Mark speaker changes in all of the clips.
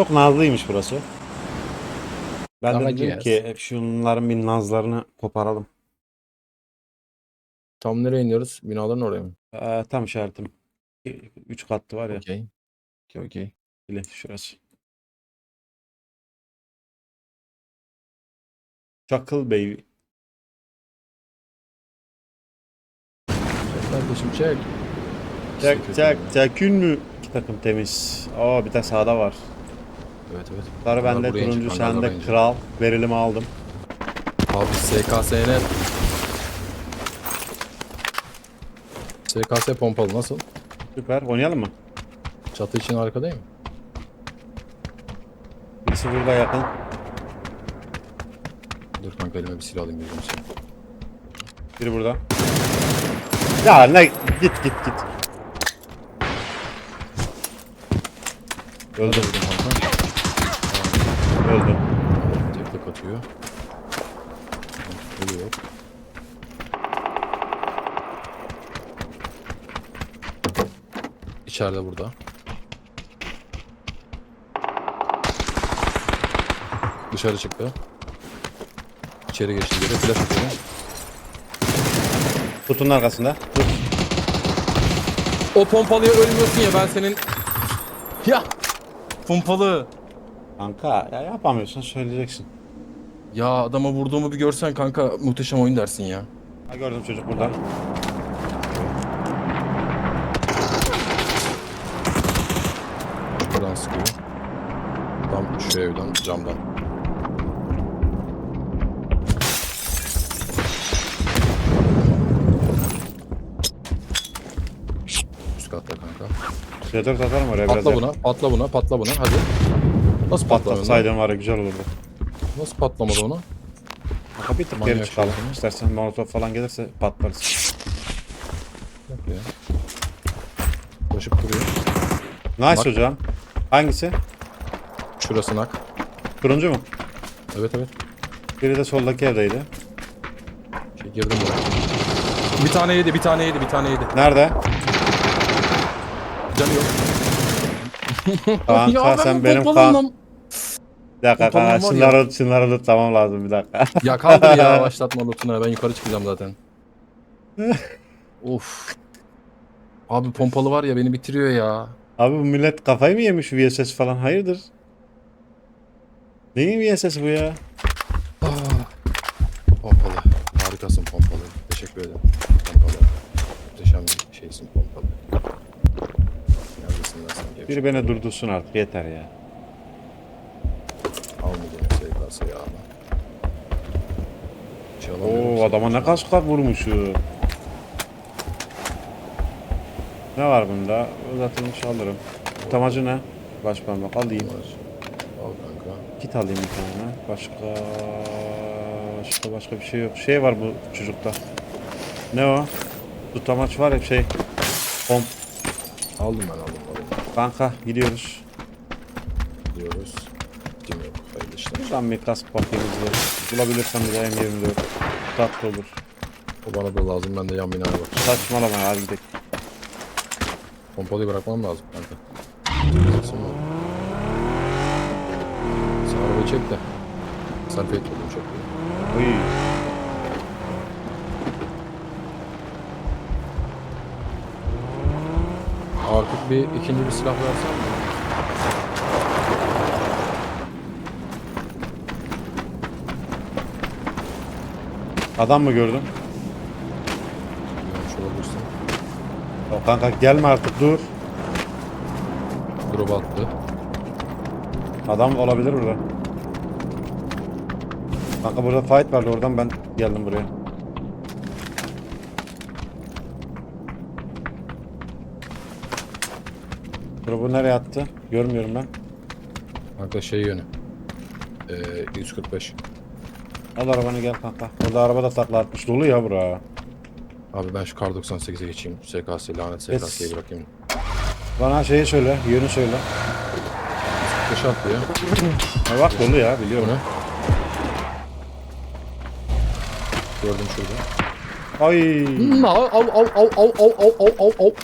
Speaker 1: Çok nazlıymış burası. Ben de dedim
Speaker 2: cihaz.
Speaker 1: ki hep şunların bir nazlarını koparalım.
Speaker 2: Tam nereye iniyoruz? Binaların oraya mı?
Speaker 1: Ee, tam işaretim. 3 katlı var ya.
Speaker 2: Okey. Okey okey.
Speaker 1: Bile şurası. Çakıl Bey.
Speaker 2: Çek kardeşim çek.
Speaker 1: Çak
Speaker 2: İşte
Speaker 1: çak çakün mü? İki takım temiz. Aa bir de sağda var.
Speaker 2: Evet evet.
Speaker 1: Sarı
Speaker 2: Bunlar
Speaker 1: bende,
Speaker 2: buraya
Speaker 1: turuncu sende, kral. Verilimi aldım.
Speaker 2: Abi SKS'ne SKS pompalı nasıl?
Speaker 1: Süper. Oynayalım mı?
Speaker 2: Çatı için mi?
Speaker 1: Birisi burada yakın.
Speaker 2: Dur kanka elime bir silah alayım gözüm seni.
Speaker 1: Biri burada. Ya ne git git git. Öldüm.
Speaker 2: Vurdum kanka.
Speaker 1: Öldüm.
Speaker 2: Tek tek atıyor. Ölüyor. İçeride burada. Dışarı çıktı. İçeri geçti geri. Flash atıyor.
Speaker 1: Kutunun arkasında. Dur.
Speaker 2: O pompalıya ölmüyorsun ya ben senin... Ya! Pompalı!
Speaker 1: Kanka ya yapamıyorsan söyleyeceksin.
Speaker 2: Ya adama vurduğumu bir görsen kanka muhteşem oyun dersin ya.
Speaker 1: Ha gördüm çocuk burada.
Speaker 2: Buradan sıkıyor. Tam şu evden, camdan. Üst katta kanka.
Speaker 1: Şedör atarım oraya biraz.
Speaker 2: Patla buna, patla buna, patla buna. Hadi. Nasıl patlamıyor? lan?
Speaker 1: Patlatsaydın var ya güzel olurdu.
Speaker 2: Nasıl patlamadı ona?
Speaker 1: Kanka bir tık
Speaker 2: Manyak
Speaker 1: geri çıkalım.
Speaker 2: şey.
Speaker 1: İstersen molotof falan gelirse patlarız.
Speaker 2: Yok ya. Koşup duruyor.
Speaker 1: Nice
Speaker 2: Bak.
Speaker 1: hocam. Hangisi?
Speaker 2: Şurası nak.
Speaker 1: Turuncu mu?
Speaker 2: Evet evet.
Speaker 1: Biri de soldaki evdeydi.
Speaker 2: Şey, girdim buraya. Bir tane yedi, bir tane yedi, bir tane yedi.
Speaker 1: Nerede?
Speaker 2: Canı yok. Ya ben
Speaker 1: sen
Speaker 2: bu
Speaker 1: benim kan... Bir dakika
Speaker 2: Pompalım
Speaker 1: kanka
Speaker 2: var
Speaker 1: şunları, şunları lootlamam lazım bir dakika.
Speaker 2: Ya kaldır ya başlatma lootuna ben yukarı çıkacağım zaten. of. Abi pompalı var ya beni bitiriyor ya.
Speaker 1: Abi bu millet kafayı mı yemiş VSS falan hayırdır? Neyin VSS bu ya?
Speaker 2: Ah. Pompalı. Harikasın pompalı. Teşekkür ederim. Pompalı. Muhteşem bir şeysin pompalı. Neredesin lan sen gevşek?
Speaker 1: Biri beni durdursun artık yeter ya. Oo adama ne kasklar vurmuşu. Ne var bunda? Uzatılmış alırım. Tutamacı ne? Baş parmak alayım.
Speaker 2: Al kanka.
Speaker 1: Kit alayım bir tane. Başka... Başka başka bir şey yok. Şey var bu çocukta. Ne o? Tutamaç var ya şey. Pomp.
Speaker 2: Aldım ben aldım aldım.
Speaker 1: Kanka gidiyoruz.
Speaker 2: Diyoruz. Kim yok. Hayırlı işler.
Speaker 1: Şuradan bir kask izle. Bulabilirsem bir de M24. Tatlı olur.
Speaker 2: O bana da lazım. Ben de yan binaya bak.
Speaker 1: Saçmalama ya, hadi gidelim.
Speaker 2: Pompalıyı bırakmam lazım kanka. Sesim var. Sen arabayı çek de. Selfie et oğlum çok.
Speaker 1: Uy.
Speaker 2: Artık bir ikinci bir silah versen mi?
Speaker 1: Adam mı gördün?
Speaker 2: Görmüş olabilirsin.
Speaker 1: O kanka gelme artık dur.
Speaker 2: Drop attı.
Speaker 1: Adam olabilir burada. Kanka burada fight vardı oradan ben geldim buraya. Drop'u nereye attı? Görmüyorum ben.
Speaker 2: Kanka şey yönü. Ee, 145.
Speaker 1: Al arabanı gel kanka. Orada araba da takla atmış. Dolu ya bura.
Speaker 2: Abi ben şu kar 98'e geçeyim. SKS lanet
Speaker 1: Yes.
Speaker 2: SKS'yi bırakayım.
Speaker 1: Bana şeyi söyle, yönü söyle.
Speaker 2: Kış attı ya.
Speaker 1: Ha bak dolu ya biliyorum.
Speaker 2: ne? Gördüm şurada.
Speaker 1: Ay.
Speaker 2: Hmm, Au au au au au au au au au.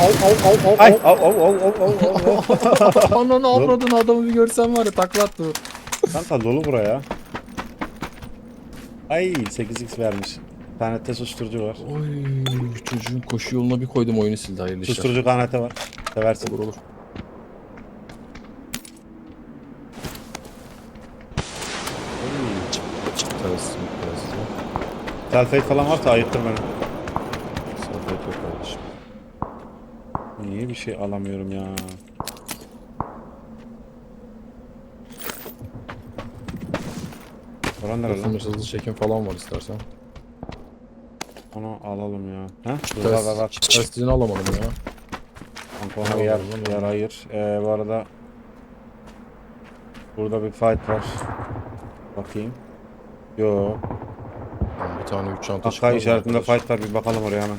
Speaker 2: Al al al al.
Speaker 1: Ay av av av av av av.
Speaker 2: Ananı avradın adamı bir görsen var ya taklattı.
Speaker 1: Kanka dolu buraya. Ay 8x vermiş. Bir tane de susturucu var.
Speaker 2: Oy çocuğun koşu yoluna bir koydum oyunu sildi hayırlı işler.
Speaker 1: Susturucu kanete var. Seversin.
Speaker 2: Olur olur. Tersi.
Speaker 1: Selfie falan varsa ayıktır beni.
Speaker 2: Sohbet yok kardeşim.
Speaker 1: Niye bir şey alamıyorum ya? Oran nere lan?
Speaker 2: Basılmış hızlı çekim falan var istersen.
Speaker 1: Onu alalım ya. Ha? Dur,
Speaker 2: Ters,
Speaker 1: var var var.
Speaker 2: Testini alamadım ya.
Speaker 1: Kanka ona yer, yer ayır. Ee, bu arada Burada bir fight var. Bakayım. Yo.
Speaker 2: Bir tane üç çanta
Speaker 1: Hakkı
Speaker 2: çıkmaz
Speaker 1: işaretinde
Speaker 2: arkadaş.
Speaker 1: fight var bir bakalım oraya hemen.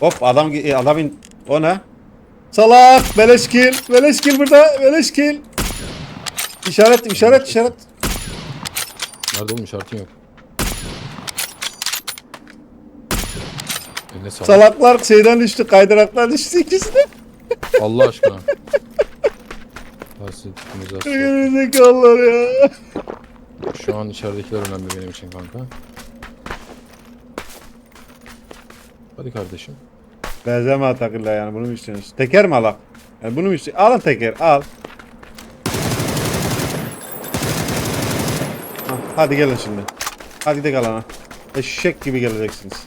Speaker 1: Hop adam e, adam in. O ne? Salak! Beleş kill! Beleş kill burada! Beleş kill! İşaret, işaret, işaret.
Speaker 2: Nerede oğlum işaretin yok. Eline sağlık.
Speaker 1: Salaklar şeyden düştü, kaydıraktan düştü ikisi de.
Speaker 2: Allah aşkına. Tipimize asla.
Speaker 1: Gerizekalılar ya.
Speaker 2: Şu an içeridekiler önemli benim için kanka. Hadi kardeşim.
Speaker 1: Benzeme atakıyla yani bunu mu istiyorsunuz? Teker mi alak? Yani bunu mu istiyorsunuz? Alın teker, al. Hadi gelin şimdi. Hadi gidelim alana. Eşek gibi geleceksiniz.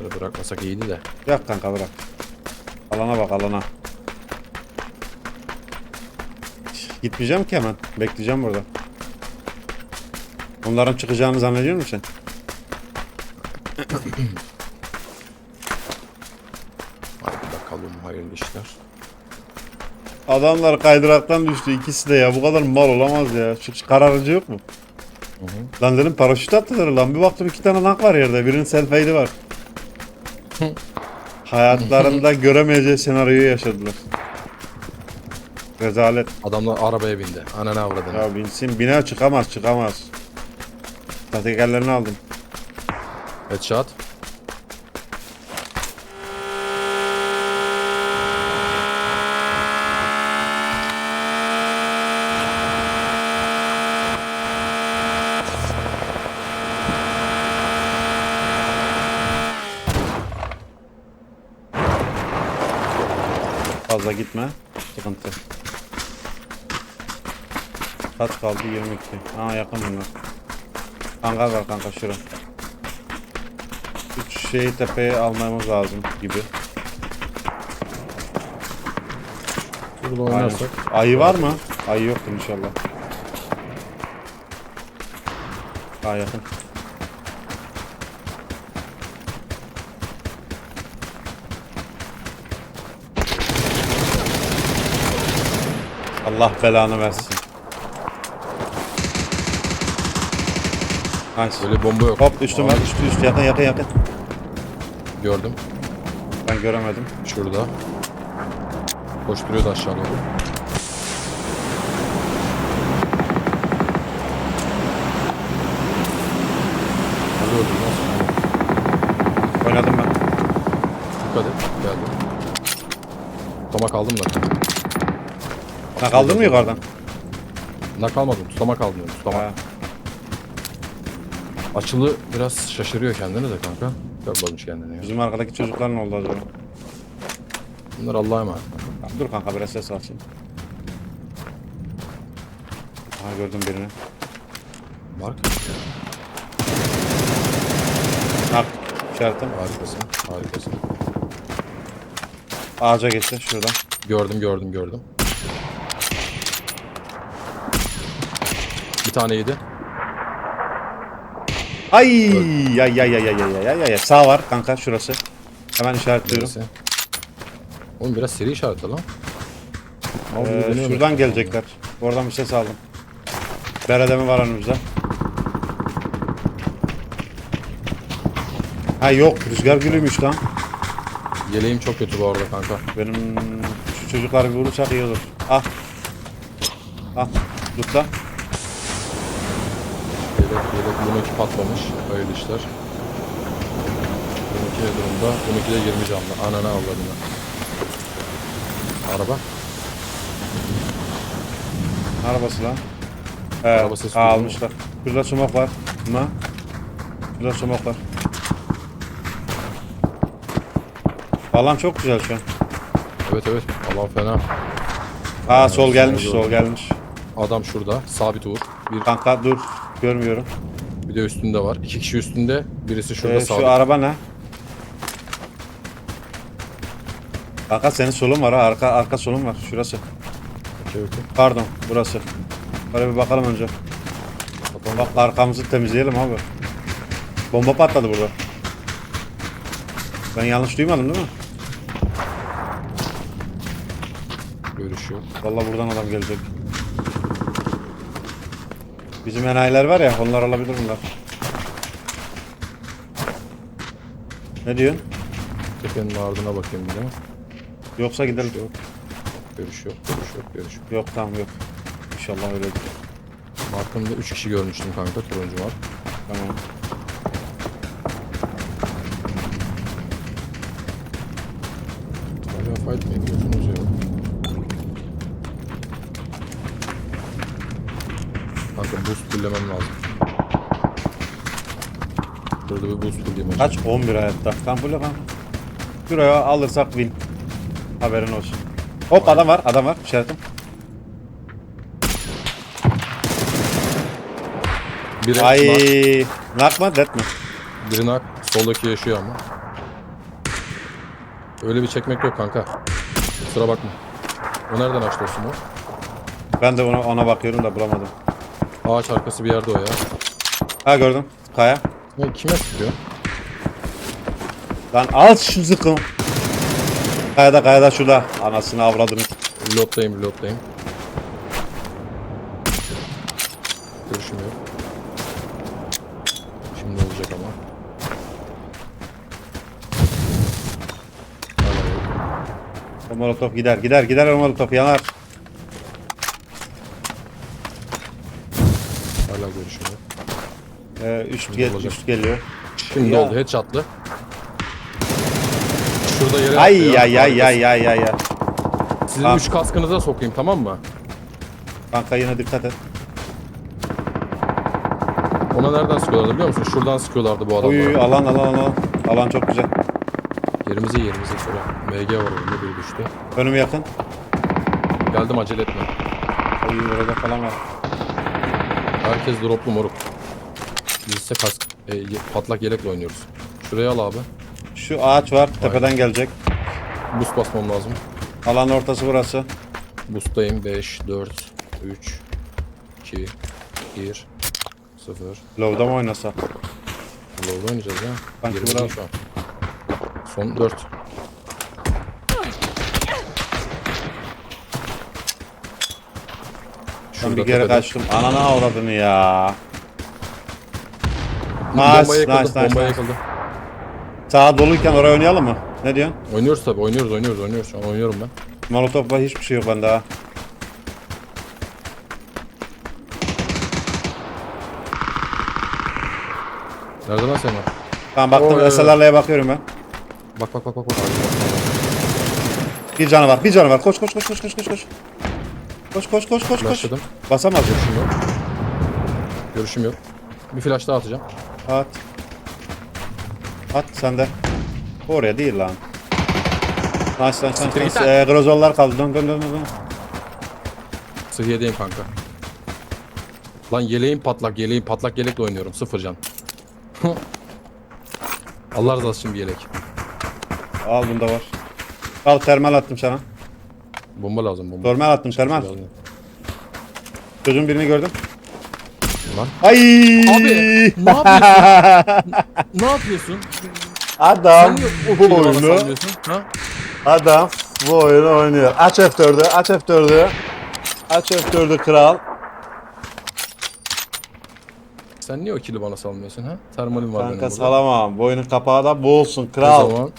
Speaker 2: Böyle bırakmasak iyiydi de.
Speaker 1: Yak kanka bırak. Alana bak alana. Gitmeyeceğim ki hemen. Bekleyeceğim burada. Onların çıkacağını zannediyor musun sen?
Speaker 2: Hadi bakalım hayırlı işler.
Speaker 1: Adamlar kaydıraktan düştü ikisi de ya. Bu kadar mal olamaz ya. Şu şu kararıcı yok mu?
Speaker 2: Hı hı.
Speaker 1: Lan dedim paraşüt attılar lan. Bir baktım iki tane nak var yerde. Birinin selfie'di var. Hayatlarında göremeyeceği senaryoyu yaşadılar. Rezalet.
Speaker 2: Adamlar arabaya bindi. Ananı avradını.
Speaker 1: Ya binsin biner çıkamaz çıkamaz. Tekerlerini aldım.
Speaker 2: Headshot.
Speaker 1: Fazla gitme. Sıkıntı. Kaç kaldı? 22. Aa yakın bunlar. Hangar var kanka şura. Üç şeyi tepeye almamız lazım gibi.
Speaker 2: Burada
Speaker 1: Aynen.
Speaker 2: oynarsak.
Speaker 1: Ayı var mı? Ayı yoktur inşallah. Aa yakın. Allah belanı versin. Nice.
Speaker 2: Böyle bomba yok.
Speaker 1: Hop
Speaker 2: Aa,
Speaker 1: var üstü üstü yakın yakın yakın.
Speaker 2: Gördüm.
Speaker 1: Ben göremedim.
Speaker 2: Şurada. Koşturuyordu aşağı doğru. Hadi öldüm sonra.
Speaker 1: Oynadım ben.
Speaker 2: Dikkat et. Geldim. Tutamak aldım da.
Speaker 1: Ha kaldın mı yukarıdan?
Speaker 2: Nak almadım. Tutamak aldım. diyorum, Tutamak.
Speaker 1: Ha.
Speaker 2: Açılı biraz şaşırıyor kendini de kanka. Görmemiş kendini ya.
Speaker 1: Bizim arkadaki çocuklar ne oldu acaba?
Speaker 2: Bunlar Allah'a emanet.
Speaker 1: Dur kanka biraz ses açayım. Aha gördüm birini.
Speaker 2: Mark.
Speaker 1: Bak işaretim.
Speaker 2: Harikasın. Harikasın.
Speaker 1: Ağaca geçti şuradan.
Speaker 2: Gördüm gördüm gördüm. Tane yedi.
Speaker 1: Ay ay ay ay ay ay ay ay ay sağ var kanka şurası. Hemen işaretliyorum.
Speaker 2: Neresi? Oğlum biraz seri işaretle lan.
Speaker 1: Ee, şuradan gelecekler. Oradan bir ses aldım. Beredemi var önümüzde. Ha yok rüzgar gülüymüş lan.
Speaker 2: Yeleğim çok kötü bu arada kanka.
Speaker 1: Benim şu çocuklar bir vurursak iyi olur. Ah. Ah. Tut
Speaker 2: Yelek yelek bununki patlamış. Hayırlı işler. Bununki ne durumda? Bununki de 20 canlı. Anana avladına. Araba.
Speaker 1: Arabası lan. Evet,
Speaker 2: Araba sesi
Speaker 1: aa, almışlar. Şurada sumak var. Buna. Şurada sumak var. Alan çok güzel şu an.
Speaker 2: Evet evet. Alan fena.
Speaker 1: Aa sol gelmiş,
Speaker 2: sol
Speaker 1: gelmiş.
Speaker 2: Adam şurada. Sabit Uğur. Bir,
Speaker 1: Kanka dur. Görmüyorum.
Speaker 2: bir de üstünde var. İki kişi üstünde. Birisi şurada
Speaker 1: Ee,
Speaker 2: sabit.
Speaker 1: şu araba ne? Kanka senin solun var ha. Arka, arka solun var. Şurası.
Speaker 2: Okey okey.
Speaker 1: Pardon. Burası. Böyle bir bakalım önce.
Speaker 2: Bakalım.
Speaker 1: Bak arkamızı temizleyelim abi. Bomba patladı burada. Ben yanlış duymadım değil mi?
Speaker 2: Görüşüyor.
Speaker 1: Vallahi buradan adam gelecek. Bizim enayiler var ya onlar alabilir bunlar. Ne diyorsun?
Speaker 2: Tepenin ardına bakayım bir de.
Speaker 1: Yoksa gidelim.
Speaker 2: Yok. Görüş yok. Görüş yok. Görüş yok.
Speaker 1: Yok tamam yok. İnşallah öyledir.
Speaker 2: Markımda 3 kişi görmüştüm kanka. Turuncu var.
Speaker 1: Tamam.
Speaker 2: Hala fight mi yapıyorsunuz ya? Kanka boost fullemem lazım. Burada bir boost fulleyim önce.
Speaker 1: Kaç? 11 hayatta. Tam bu kanka. Şuraya alırsak win. Haberin olsun. Hop adam var adam var. İşaretim.
Speaker 2: Biri
Speaker 1: Ay.
Speaker 2: knock,
Speaker 1: Nak mı? Dead mi?
Speaker 2: biri knock. Soldaki yaşıyor ama. Öyle bir çekmek yok kanka. Kusura bakma. O nereden açtı o smoke?
Speaker 1: Ben de ona, ona bakıyorum da bulamadım.
Speaker 2: Ağaç arkası bir yerde o ya.
Speaker 1: Ha gördüm. Kaya.
Speaker 2: Ne, kime sıkıyor?
Speaker 1: Lan al şu zıkkım. Kayada kayada şurada. Anasını avradını.
Speaker 2: Reload'dayım, reload'dayım. Görüşüm yok. Şimdi olacak ama.
Speaker 1: O molotof gider gider gider o molotof yanar.
Speaker 2: Hala görüşüm yok.
Speaker 1: Ee, üst, gel,
Speaker 2: olacak.
Speaker 1: üst geliyor.
Speaker 2: Şimdi
Speaker 1: Ya.
Speaker 2: oldu, headshot'lı. Şurada yere
Speaker 1: Ay
Speaker 2: ya,
Speaker 1: ay ay
Speaker 2: arkası.
Speaker 1: ay ay ay ay.
Speaker 2: Sizin
Speaker 1: Tamam.
Speaker 2: üç kaskınıza sokayım tamam mı?
Speaker 1: Kanka yine dikkat et.
Speaker 2: Ona nereden sıkıyorlardı biliyor musun? Şuradan sıkıyorlardı bu adamlar.
Speaker 1: Uy alan alan alan. Alan çok güzel.
Speaker 2: Yerimize yerimize şöyle. MG var orada biri düştü.
Speaker 1: Önüm yakın.
Speaker 2: Geldim acele etme.
Speaker 1: Uy orada falan var.
Speaker 2: Herkes droplu moruk. Biz ise kask, e, ye- patlak yelekle oynuyoruz. Şuraya al abi.
Speaker 1: Şu ağaç var tepeden gelecek.
Speaker 2: Boost basmam lazım.
Speaker 1: Alan ortası burası.
Speaker 2: Boost'tayım. 5, 4, 3, 2, 1, 0.
Speaker 1: Low'da mı oynasak?
Speaker 2: Low'da oynayacağız ya.
Speaker 1: Kanki
Speaker 2: 20
Speaker 1: bravo.
Speaker 2: şu an. Son 4.
Speaker 1: Ben bir geri kaçtım. Anana avradını ya. Nice, nice, nice, nice.
Speaker 2: yakıldı.
Speaker 1: Sağa doluyken oraya oynayalım mı? Ne diyorsun?
Speaker 2: Oynuyoruz tabi. Oynuyoruz, oynuyoruz, oynuyoruz. Şu an oynuyorum ben.
Speaker 1: Molotof'la hiçbir şey yok bende ha.
Speaker 2: Nerede lan sen var?
Speaker 1: Tamam baktım
Speaker 2: Oy.
Speaker 1: SLR'la'ya bakıyorum ben.
Speaker 2: Bak bak bak bak. bak.
Speaker 1: Bir canı var, bir canı var. Koş koş koş koş koş koş koş. Koş koş koş koş.
Speaker 2: Flashladım.
Speaker 1: Basamaz.
Speaker 2: Görüşüm yok. Görüşüm yok. Bir flash daha atacağım.
Speaker 1: At. At sen de. Oraya değil lan. Nice nice nice.
Speaker 2: Git
Speaker 1: nice.
Speaker 2: lan.
Speaker 1: Ee, grozollar kaldı. Dön dön dön dön.
Speaker 2: Sıhhiyedeyim kanka. Lan yeleğim patlak, yeleğim patlak yelekle oynuyorum. Sıfır can. Allah razı olsun şimdi yelek.
Speaker 1: Al bunda var. Al termal attım sana.
Speaker 2: Bomba lazım bomba.
Speaker 1: Termal attım termal.
Speaker 2: Lazım.
Speaker 1: Çocuğun birini gördüm.
Speaker 2: Lan.
Speaker 1: Ay!
Speaker 2: Abi ne yapıyorsun? ne yapıyorsun?
Speaker 1: Adam
Speaker 2: o
Speaker 1: bu oyunu?
Speaker 2: Ha?
Speaker 1: Adam bu oyunu oynuyor. Aç F4'ü, aç F4'ü. Aç F4'ü kral.
Speaker 2: Sen niye o kili bana salmıyorsun ha? Termalim var benim
Speaker 1: Kanka
Speaker 2: burada.
Speaker 1: salamam. Bu oyunun kapağı da bu olsun
Speaker 2: O
Speaker 1: kral.
Speaker 2: zaman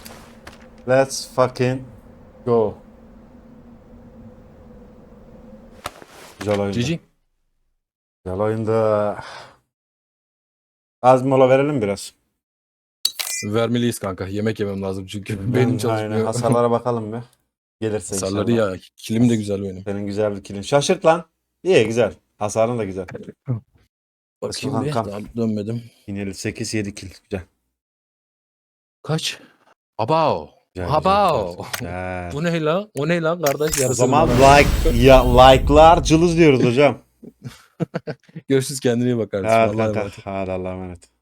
Speaker 1: Let's fucking go. Güzel oyundu.
Speaker 2: GG.
Speaker 1: Güzel oyundu. Az mola verelim biraz.
Speaker 2: Vermeliyiz kanka. Yemek yemem lazım çünkü. Benim
Speaker 1: Aynen.
Speaker 2: çalışmıyor.
Speaker 1: Hasarlara bakalım bir. Gelirse
Speaker 2: Hasarları
Speaker 1: inşallah.
Speaker 2: ya. Kilim de güzel benim.
Speaker 1: Senin güzel bir kilin. Şaşırt lan. İyi güzel. Hasarın da güzel.
Speaker 2: Bakayım bir. Daha dönmedim.
Speaker 1: Yine 8 7 kil. Güzel.
Speaker 2: Kaç? Abao.
Speaker 1: Güzel,
Speaker 2: Habao.
Speaker 1: güzel.
Speaker 2: Bu ne lan? O ne lan kardeş?
Speaker 1: O
Speaker 2: Yarısı
Speaker 1: zaman like ya like'lar cılız diyoruz hocam.
Speaker 2: Görüşürüz kendine iyi bak kardeşim.
Speaker 1: Hadi
Speaker 2: Allah'a
Speaker 1: kanka.
Speaker 2: emanet.
Speaker 1: Hadi Allah'a emanet.